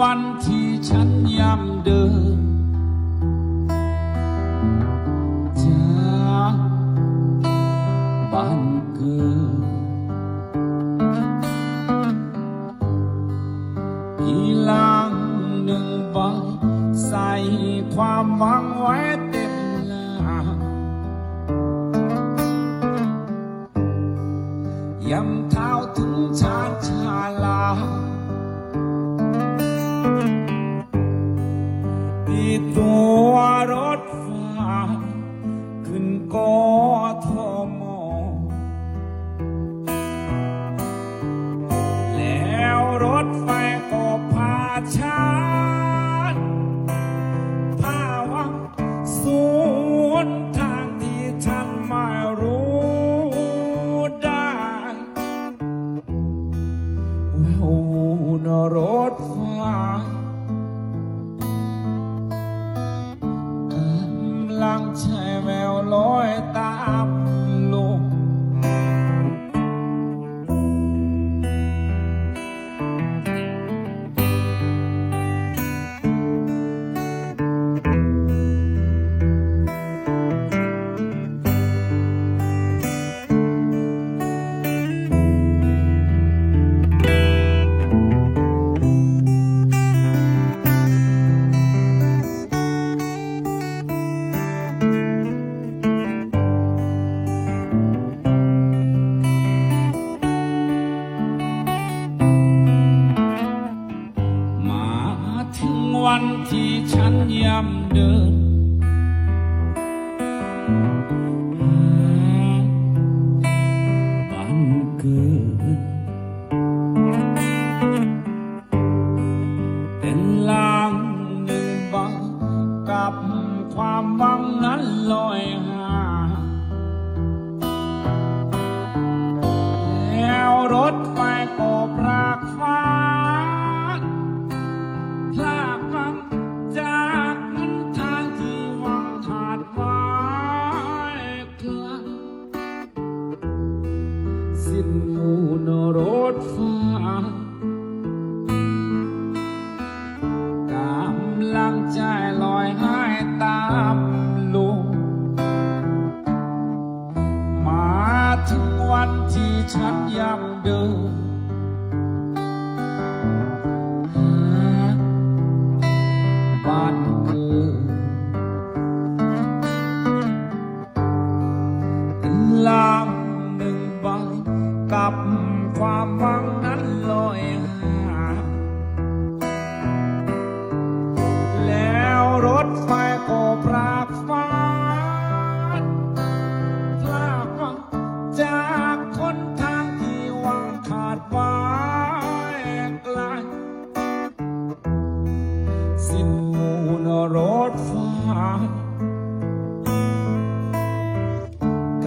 วันที่ฉันย่ำเดินจากบ้านเกิดอีลังหนึ่งใบใส่ความหวังไว้เต็มหน้ายำเท้าถึงชาชาลา รถไฟ วันที่ฉันย่ำเดิน สิ้น วังนั้นลอยหาแล้วรถไฟก็พรากฟ้าพลากวังจากคนทางที่วังขาดไว้ไกลสิ้นมูนรถฟ้า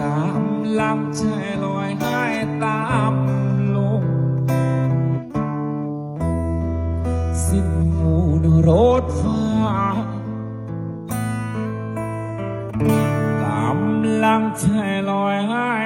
กำลังใจลอยใหายตาม กำลังใจลอยหายตาม